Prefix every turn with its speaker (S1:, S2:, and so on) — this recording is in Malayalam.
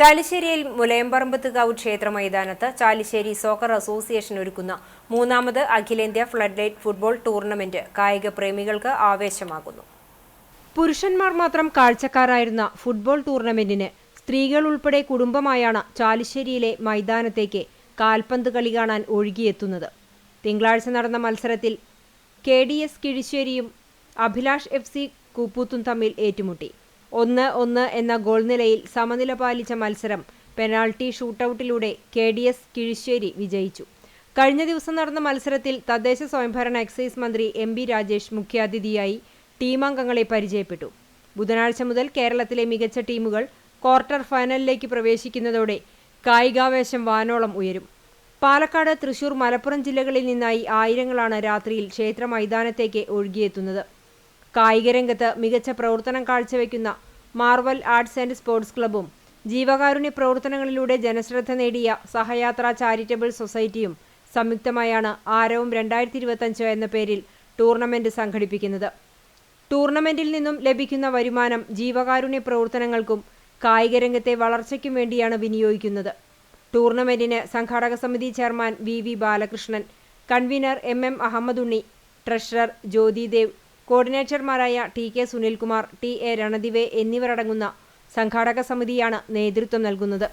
S1: ചാലിശ്ശേരിയിൽ മുലയമ്പറമ്പത്തുകാവ് ക്ഷേത്ര മൈതാനത്ത് ചാലിശ്ശേരി സോക്കർ അസോസിയേഷൻ ഒരുക്കുന്ന മൂന്നാമത് അഖിലേന്ത്യാ ഫ്ലഡ് ലൈറ്റ് ഫുട്ബോൾ ടൂർണമെന്റ് കായിക പ്രേമികൾക്ക് ആവേശമാകുന്നു. പുരുഷന്മാർ മാത്രം കാഴ്ചക്കാരായിരുന്ന ഫുട്ബോൾ ടൂർണമെന്റിന് സ്ത്രീകൾ ഉൾപ്പെടെ കുടുംബമായാണ് ചാലിശ്ശേരിയിലെ മൈതാനത്തേക്ക് കാൽപന്ത് കളി കാണാൻ ഒഴുകിയെത്തുന്നത്. തിങ്കളാഴ്ച നടന്ന മത്സരത്തിൽ കെ ഡി എസ് കിഴിശ്ശേരിയും അഭിലാഷ് എഫ് സി കൂപ്പൂത്തും തമ്മിൽ ഏറ്റുമുട്ടി. ഒന്ന് ഒന്ന് എന്ന ഗോൾ നിലയിൽ സമനില പാലിച്ച മത്സരം പെനാൾട്ടി ഷൂട്ടൌട്ടിലൂടെ കെ ഡി എസ് കിഴിശ്ശേരി വിജയിച്ചു. കഴിഞ്ഞ ദിവസം നടന്ന മത്സരത്തിൽ തദ്ദേശ സ്വയംഭരണ എക്സൈസ് മന്ത്രി എം ബി രാജേഷ് മുഖ്യാതിഥിയായി ടീമംഗങ്ങളെ പരിചയപ്പെട്ടു. ബുധനാഴ്ച മുതൽ കേരളത്തിലെ മികച്ച ടീമുകൾ ക്വാർട്ടർ ഫൈനലിലേക്ക് പ്രവേശിക്കുന്നതോടെ കായികാവേശം വാനോളം ഉയരും. പാലക്കാട് തൃശൂർ മലപ്പുറം ജില്ലകളിൽ നിന്നായി ആയിരങ്ങളാണ് രാത്രിയിൽ ക്ഷേത്ര മൈതാനത്തേക്ക് ഒഴുകിയെത്തുന്നത്. കായികരംഗത്ത് മികച്ച പ്രവർത്തനം കാഴ്ചവെക്കുന്ന മാർവൽ ആർട്സ് ആൻഡ് സ്പോർട്സ് ക്ലബ്ബും ജീവകാരുണ്യ പ്രവർത്തനങ്ങളിലൂടെ ജനശ്രദ്ധ നേടിയ സഹയാത്ര ചാരിറ്റബിൾ സൊസൈറ്റിയും സംയുക്തമായാണ് ആരവം രണ്ടായിരത്തി ഇരുപത്തഞ്ച് എന്ന പേരിൽ ടൂർണമെന്റ് സംഘടിപ്പിക്കുന്നത്. ടൂർണമെന്റിൽ നിന്നും ലഭിക്കുന്ന വരുമാനം ജീവകാരുണ്യ പ്രവർത്തനങ്ങൾക്കും കായികരംഗത്തെ വളർച്ചയ്ക്കും വേണ്ടിയാണ് വിനിയോഗിക്കുന്നത്. ടൂർണമെന്റിന് സംഘാടക സമിതി chairman V V Balakrishnan convener M M Ahammed Unni treasurer Jyothidev കോർഡിനേറ്റർമാരായ T K Sunilkumar T A Ranadive എന്നിവരടങ്ങുന്ന സംഘാടക സമിതിയാണ് നേതൃത്വം നൽകുന്നത്.